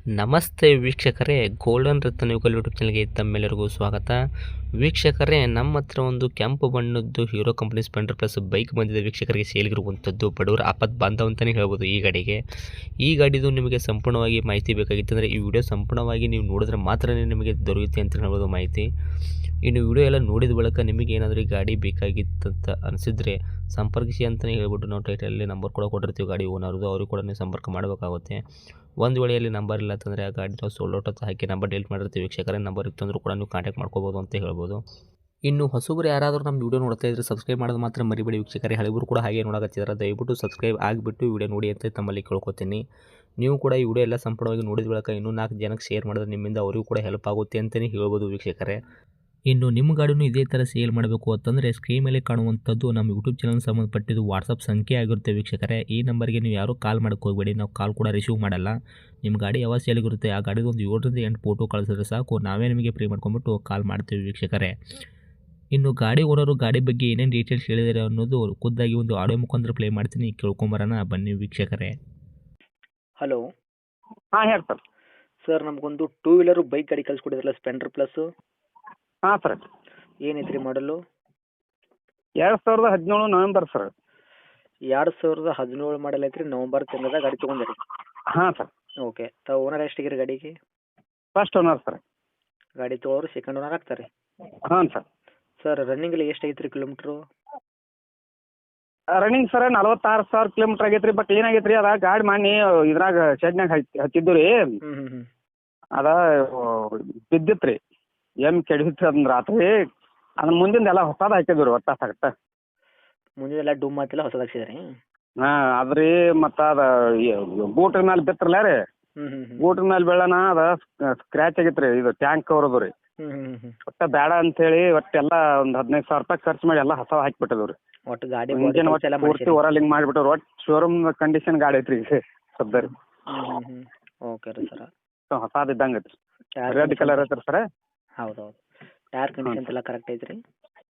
ನಮಸ್ತೆ ವೀಕ್ಷಕರೇ, ಗೋಲ್ಡನ್ ರತ್ನ ಯುಗಲ್ ಯೂಟ್ಯೂಬ್ ಚಾನಲ್ಗೆ ತಮ್ಮೆಲ್ಲರಿಗೂ ಸ್ವಾಗತ. ವೀಕ್ಷಕರೇ, ನಮ್ಮ ಹತ್ರ ಒಂದು ಕೆಂಪು ಬಣ್ಣದ್ದು Hero company Splendor plus bike ಬಂದಿದೆ. ವೀಕ್ಷಕರಿಗೆ ಸೇಲ್ಗಿರುವಂಥದ್ದು ಬಡವರ ಆಪತ್ ಬಾಂಧವ ಅಂತಲೇ ಹೇಳ್ಬೋದು ಈ ಗಾಡಿಗೆ. ಈ ಗಾಡಿದು ನಿಮಗೆ ಸಂಪೂರ್ಣವಾಗಿ ಮಾಹಿತಿ ಬೇಕಾಗಿತ್ತು ಅಂದರೆ ಈ ವಿಡಿಯೋ ಸಂಪೂರ್ಣವಾಗಿ ನೀವು ನೋಡಿದ್ರೆ ಮಾತ್ರ ನಿಮಗೆ ದೊರೆಯುತ್ತೆ ಅಂತ ಹೇಳ್ಬೋದು ಮಾಹಿತಿ. ಇನ್ನು ವಿಡಿಯೋ ಎಲ್ಲ ನೋಡಿದ ಬಳಿಕ ನಿಮಗೆ ಏನಾದರೂ ಈ ಗಾಡಿ ಬೇಕಾಗಿತ್ತಂತ ಅನಿಸಿದರೆ ಸಂಪರ್ಕಿಸಿ ಅಂತಲೇ ಹೇಳ್ಬಿಟ್ಟು ನಾವು ಟೈಟಲಲ್ಲಿ ನಂಬರ್ ಕೂಡ ಕೊಟ್ಟಿರ್ತೀವಿ. ಗಾಡಿ ಓನರ್ದು, ಅವ್ರಿಗೆ ಕೂಡ ನೀವು ಸಂಪರ್ಕ ಮಾಡಬೇಕಾಗುತ್ತೆ. ಒಂದು ವೇಳೆಯಲ್ಲಿ ನಂಬರ್ ಇಲ್ಲ ಅಂತಂದರೆ ಆ ಗಾಡಿ ನಾವು ಸೋಲ್ಡ್ ಔಟ್ ಅಂತ ಹಾಕಿ ನಂಬರ್ ಡಿಲೀಟ್ ಮಾಡಿರ್ತೀವಿ. ವೀಕ್ಷಕರೇ, ನಂಬರ್ ಇತ್ತು ಅಂದರೂ ಕೂಡ ನೀವು ಕಾಂಟ್ಯಾಕ್ಟ್ ಮಾಡ್ಕೋಬೋದು ಅಂತ ಹೇಳ್ಬೋದು. ಇನ್ನು ಹೊಸಬರು ಯಾರಾದರೂ ನಮ್ಮ ವಿಡಿಯೋ ನೋಡ್ತಾ ಇದ್ರೆ ಸಬ್ಸ್ಕ್ರೈಬ್ ಮಾಡೋದು ಮಾತ್ರ ಮರಿಬೇಡಿ ವೀಕ್ಷಕರೇ. ಹಳಬರು ಕೂಡ ಹಾಗೆ ನೋಡಕತ್ತಿದ್ದಾರೆ ದಯವಿಟ್ಟು ಸಬ್ಸ್ಕ್ರೈಬ್ ಆಗಿಬಿಟ್ಟು ವಿಡಿಯೋ ನೋಡಿ ಅಂತ ತಮ್ಮಲ್ಲಿ ಕೇಳ್ಕೊತೀನಿ. ನೀವು ಕೂಡ ಈ ವಿಡಿಯೋ ಎಲ್ಲ ಸಂಪೂರ್ಣವಾಗಿ ನೋಡಿದ ಬಳಿಕ ಇನ್ನೂ ನಾಲ್ಕು ಜನಕ್ಕೆ ಶೇರ್ ಮಾಡಿದ್ರೆ ನಿಮ್ಮಿಂದ ಅವರಿಗೂ ಕೂಡ ಹೆಲ್ಪ್ ಆಗುತ್ತೆ ಅಂತಲೇ ಹೇಳ್ಬೋದು ವೀಕ್ಷಕರೇ. ಇನ್ನು ನಿಮ್ಮ ಗಾಡಿನೂ ಇದೇ ಥರ ಸೇಲ್ ಮಾಡಬೇಕು ಅಂತಂದರೆ ಸ್ಕ್ರೀನ್ ಮೇಲೆ ಕಾಣುವಂಥದ್ದು ನಮ್ಮ ಯೂಟ್ಯೂಬ್ ಚಾನಲ್ ಸಂಬಂಧಪಟ್ಟಿದ್ದು ವಾಟ್ಸಪ್ ಸಂಖ್ಯೆ ಆಗಿರುತ್ತೆ ವೀಕ್ಷಕರೇ. ಈ ನಂಬರ್ಗೆ ನೀವು ಯಾರೂ ಕಾಲ್ ಮಾಡಕ್ಕೆ ಹೋಗಬೇಡಿ. ನಾವು ಕಾಲ್ ಕೂಡ ರಿಸೀವ್ ಮಾಡಲ್ಲ. ನಿಮ್ಮ ಗಾಡಿ ಯಾವ ಸೇಲಿಗಿರುತ್ತೆ ಆ ಗಾಡಿದು ಒಂದು ಏಳರಿಂದ ಎಂಟು ಫೋಟೋ ಕಳಿಸಿದ್ರೆ ಸಾಕು. ನಾವೇ ನಿಮಗೆ ಫ್ರೀ ಮಾಡ್ಕೊಂಬಿಟ್ಟು ಕಾಲ್ ಮಾಡ್ತೀವಿ ವೀಕ್ಷಕರೇ. ಇನ್ನು ಗಾಡಿ ಓನರು ಗಾಡಿ ಬಗ್ಗೆ ಏನೇನು ಡೀಟೇಲ್ಸ್ ಹೇಳಿದ್ದಾರೆ ಅನ್ನೋದು ಖುದ್ದಾಗಿ ಒಂದು ಆಡಿಯೋ ಮುಖಾಂತರ ಪ್ಲೇ ಮಾಡ್ತೀನಿ. ಕೇಳ್ಕೊಂಬರೋಣ ಬನ್ನಿ ವೀಕ್ಷಕರೇ. ಹಲೋ ಹಾಂ ಹೇಳಿ ಸರ್. ಸರ್ ನಮಗೊಂದು ಟೂ ವೀಲರು ಬೈಕ್ ಗಾಡಿ ಕಳಿಸ್ಕೊಡಿದ್ರಲ್ಲ ಸ್ಪೆಂಡರ್ ಪ್ಲಸ್ಸು ಹಾಂ ಸರ್ ಏನೈತ್ರಿ ಮಾಡಲು ಎರಡು ಸಾವಿರದ ಹದಿನೇಳು ನವೆಂಬರ್ ಸರ್ ಎರಡು ಸಾವಿರದ ಹದಿನೇಳು ಮಾಡಲ್ ಐತ್ರಿ ನವಂಬರ್ ತಿಂಗಳದಾಗ ಗಾಡಿ ತೊಗೊಂಡಿರಿ? ಹಾ ಸರ್ ಓಕೆ ತಾವು ಓನರ್ ಎಷ್ಟಿಗೆ ಗಾಡಿಗೆ? ಫಸ್ಟ್ ಓನರ್ ಸರ್ ಗಾಡಿ ತೊಗೊಳೋರು ಸೆಕೆಂಡ್ ಓನರ್ ಆಗ್ತಾರೆ? ಹಾಂ ಸರ್ ಸರ್ ರನ್ನಿಂಗಲ್ಲಿ ಎಷ್ಟು ಐತ್ರಿ ಕಿಲೋಮೀಟ್ರು ರನ್ನಿಂಗ್ ಸರ್ ನಲವತ್ತಾರು ಸಾವಿರ ಕಿಲೋಮೀಟರ್ ಆಗೈತ್ರಿ ಬಟ್ ಏನಾಗೈತ್ರಿ ಅದ ಗಾಡಿ ಮಾಡಿ ಇದ್ರಾಗ ಶೆಡ್ನಾಗ ಹಚ್ಚಿ ಹಚ್ಚಿದ್ದು ರೀ ಹ್ಞೂ ಹ್ಞೂ ಹ್ಞೂ ಅದ ಬಿದ್ದಿತ್ತು ರೀ ಏನು ಕೆಡಿಸಿತ್ತು ಅದನ್ನ ರಾತ್ರಿ? ಅದನ್ನ ಮುಂದಿಂದ ಎಲ್ಲ ಹೊಸದ ಹಾಕಿದ್ರು ಒಟ್ಟ ಸಗಟ ಎಲ್ಲ ಡುಮ್ ಹಾಕಿಲ್ಲ ಹೊಸದು ಹಾಕ್ಸಿದ್ರಿ. ಹಾ ಅದ್ರಿ ಮತ್ತ ಅದ ಬೂಟ್ ಮೇಲೆ ಬಿತ್ತರಲ್ಲ ರೀ? ಬೂಟ್ರ್ ಮ್ಯಾಲ್ ಬೆಳನ ಅದ ಮೇಲೆ ಆಗಿತ್ರಿ ಇದು ಟ್ಯಾಂಕ್ ಕವರ್ ರೀ. ಒಟ್ಟ ಬೇಡ ಅಂತ ಹೇಳಿ ಬೇಡ ಅಂತೇಳಿ ಒಂದ್ ಹದಿನೈದು ಸಾವಿರ ರೂಪಾಯಿ ಖರ್ಚು ಮಾಡಿ ಎಲ್ಲ ಹೊಸ ಹಾಕಿಬಿಟ್ಟಿದ್ವಿ ರೀ. ಒಟ್ಟು ಗಾಡಿ ಇಂಜಿನ್ ಒಟ್ಟು ಎಲ್ಲ ಪೂರ್ತಿ ಓರಲಿಂಗ್ ಓವರಾಲಿಂಗ್ ಮಾಡಿಬಿಟ್ಟು ಒಟ್ಟು ಶೋರೂಮ್ ಕಂಡೀಷನ್ ಗಾಡಿ ಐತ್ರಿ ಈಗ ಸದ್ದ ರೀ ಓಕೆ ರೀ ಸರ್. ಹೊಸಾದ್ ಇದ್ದಂಗೆ ಐತ್ರಿ. ರೆಡ್ ಕಲರ್ ಐತ್ರಿ ಸರ್. ಹೌದು ಹೌದು ಟೈರ್ ಕಂಡೀಷನ್ ಎಲ್ಲ ಕರೆಕ್ಟ್ ಐತ್ರಿ?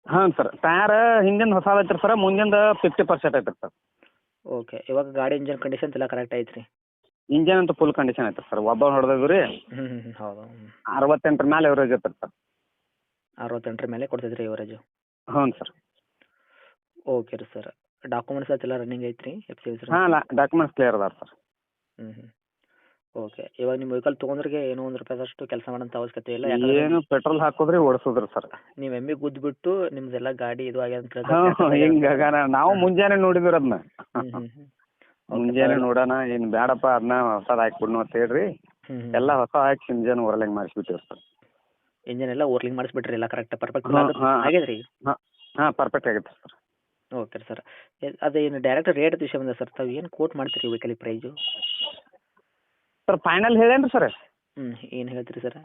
ಹಾಂ ಸರ್ ಟೈರ್ ಹಿಂದಿನ ಹೊಸಾದ್ ಐತ್ರಿ ಸರ್ ಮುಂದಿಂದ ಫಿಫ್ಟಿ ಪರ್ಸೆಂಟ್ ಐತ್ರಿ ಸರ್ ಓಕೆ ಇವಾಗ ಗಾಡಿ ಇಂಜನ್ ಕಂಡೀಷನ್ ಎಲ್ಲ ಕರೆಕ್ಟ್ ಐತ್ರಿ? ಇಂಜಿನ್ ಅಂತೂ ಫುಲ್ ಕಂಡೀಷನ್ ಐತ್ರಿ ಸರ್ ಒಬ್ಬ ಹೊಡೆದಿದ್ವಿ ರೀ ಹ್ಞೂ ಹ್ಞೂ ಹೌದು. ಅರವತ್ತೆಂಟರ ಮೇಲೆ ಎವರೇಜ್ ಐತ್ರಿ ಸರ್ ಅರವತ್ತೆಂಟರ ಮೇಲೆ ಕೊಡ್ತೈತ್ರಿ ಇವರೇಜು ಹ್ಞೂ ಸರ್ ಓಕೆ ರೀ ಸರ್ ಡಾಕ್ಯುಮೆಂಟ್ಸ್ ಎಲ್ಲ ರನ್ನಿಂಗ್ ಐತ್ರಿ? ಎಫ್ ಸಿ ಹಾಂ ಡಾಕ್ಯುಮೆಂಟ್ಸ್ ಕ್ಲಿಯರ್ ಅದಾರ ಸರ್ ಹ್ಞೂ ಹ್ಞೂ ಓಕೆ ಇವಾಗ ನಿಮ್ಮ ವೆಹಿಕಲ್ ತೊಗೊಂಡ್ರಿಗೆ ಏನೋ ಒಂದು ರೂಪಾಯಿದಷ್ಟು ಕೆಲಸ ಮಾಡೋಂಥ ಅವಶ್ಯಕತೆ ಇಲ್ಲ. ಯಾಕಂದ್ರೆ ಏನು ಪೆಟ್ರೋಲ್ ಹಾಕೋದ್ರಿ ಓಡಿಸೋದ್ರಿ ಸರ್ ನೀವು ಗುದ್ದ ಬಿಟ್ಟು ನಿಮ್ದೆಲ್ಲ ಗಾಡಿ ಇದು ಆಗ್ಯದ ಅಂತ ಹಿಂಗ ನಾವು ಮುಂಜಾನೆ ನೋಡಿದ್ರಿ ಅದನ್ನ ಮುಂಜಾನೆ ನೋಡೋಣ ಏನ್ ಬೇಡಪ್ಪ ಅದನ್ನ ಹೊಸದ್ ಹಾಕ್ಬಿಡ್ನು ಅಂತ ಹೇಳ್ರಿ. ಎಲ್ಲಾ ಎಲ್ಲ ಹೊಸ ಹಾಕಿ ಇಂಜನ್ ಓರ್ಲಿಂಗ್ ಮಾಡಿಸ್ಬಿಟ್ಟಿವಿ ಸರ್ ಇಂಜನ್ ಎಲ್ಲ ಓರ್ಲಿಂಗ್ ಮಾಡಿಸ್ಬಿಟ್ರಿ ಎಲ್ಲ ಕರೆಕ್ಟ್ ಪರ್ಫೆಕ್ಟ್ ಹಾಂ, ಹಾ. ಪರ್ಫೆಕ್ಟ್ ಆಗೈತೆ ಸರ್ ಓಕೆ ಸರ್ ಅದೇನು ಡೈರೆಕ್ಟ್ ರೇಟ್ ವಿಷಯ ಬಂದ ಸರ್ ತಾವು ಏನು ಕೋಟ್ ಮಾಡ್ತೀರಿ ವೆಹಿಕಲ್ ಪ್ರೈಸು ಸರ್ ಫೈನಲ್ ಹೇಳೇನ್ರಿ ಸರ್ ಹ್ಞೂ ಏನು ಹೇಳ್ತೀರಿ ಸರ್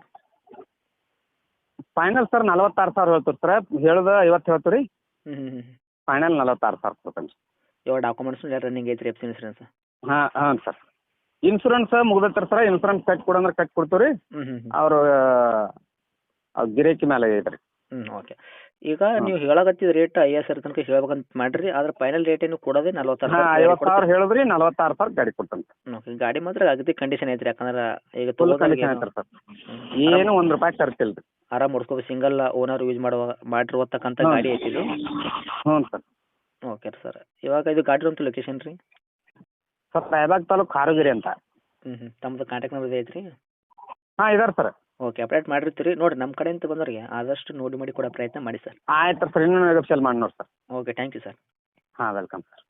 ಫೈನಲ್ ಸರ್ ನಲವತ್ತಾರು ಸಾವಿರ ಹೇಳ್ತೀರಿ ಸರ್ ಹೇಳೋದು ಐವತ್ತು ಹೇಳ್ತೀರಿ? ಹ್ಞೂ ಹ್ಞೂ ಫೈನಲ್ ನಲವತ್ತಾರು ಸಾವಿರ ಕೊಡ್ತೇನೆ ಇವಾಗ ಡಾಕ್ಯುಮೆಂಟ್ಸ್ ರನ್ನಿಂಗ್ ಐತ್ರಿ ಎಫ್ ಸಿ ಇನ್ಸೂರೆನ್ಸ್ ಹಾಂ ಹಾಂ ಸರ್ ಇನ್ಸೂರೆನ್ಸ್ ಮುಗ್ದೈತ್ರಿ ಸರ್ ಇನ್ಸೂರೆನ್ಸ್ ಕಟ್ ಕೊಡಂದ್ರೆ ಕಟ್ ಕೊಡ್ತೀವಿ ರೀ ಹ್ಞೂ ಹ್ಞೂ ಅವರು ಗಿರೇಕಿ ಮೇಲೆ ಐತ್ರಿ. ಹ್ಞೂ ಓಕೆ ಈಗ ನೀವು ಹೇಳಕತ್ತಿದ ರೇಟ್ ಐ ಎಸ್ ತನಕ ಹೇಳ್ಬೇಕಂತ ಮಾಡ್ರಿ ಆದ್ರೆ ಫೈನಲ್ ರೇಟ್ ಏನು ಕೊಡೋದೇ ನಲವತ್ತಾರು ಹಾಂ ಸಾವಿರ ಐವತ್ತು ಸಾವಿರ ಹೇಳಿದ್ರಿ ನಲವತ್ತಾರು ಸಾವಿರ ಗಾಡಿ ಕೊಡ್ತೇನೆ. ಓಕೆ ಗಾಡಿ ಮಾತ್ರ ಅಗದಿ ಕಂಡೀಷನ್ ಐತ್ರಿ ಯಾಕಂದ್ರೆ ಈಗ ಫುಲ್ ತೊಗೊಳೋರಿಗೆ ಕಂಡೀಷನ್ ಐತ್ರಿ ಸರ್. ಏನು ಒಂದು ರೂಪಾಯಿ ಖರ್ಚಿಲ್ಲ ರೀ ಆರಾಮ್ ಓಡಿಸ್ಕೋಬೇಕು ಸಿಂಗಲ್ ಓನರ್ ಯೂಸ್ ಮಾಡುವ ಮಾಡಿರುವತಕ್ಕಂಥ. ಗಾಡಿ ಐತಿ ಇದು? ಹ್ಞೂ ಸರ್. ಓಕೆ ಸರ್ ಇವಾಗ ಇದು ಗಾಡಿ ಅಂತ ಲೊಕೇಶನ್ ರೀ? ಸರ್ ರಾಯಬಾಗ್ ತಾಲೂಕು ಹಾರಗಿರಿ ಅಂತ. ಹ್ಮ್ ಹ್ಞೂ ತಮ್ಮದು ಕಾಂಟ್ಯಾಕ್ಟ್ ನಂಬರ್ ಐತ್ರಿ? ಹಾ ಇದಾರ್ ಸರ್. ಓಕೆ ಅಪ್ಡೇಟ್ ಮಾಡಿರ್ತೀರಿ. ನೋಡಿ ನಮ್ಮ ಕಡೆಯಿಂದ ಬಂದವ್ರಿಗೆ ಆದಷ್ಟು ನೋಡಿ ಮಾಡಿ ಕೊಡೋ ಪ್ರಯತ್ನ ಮಾಡಿ ಸರ್. ಆಯ್ತು ಸರ್ ಇನ್ನೂ ನೆಗೋಷಿಯಲ್ ಮಾಡಿ ನೋಡಿ sir. Okay thank you sir ಹಾಂ ವೆಲ್ಕಮ್ ಸರ್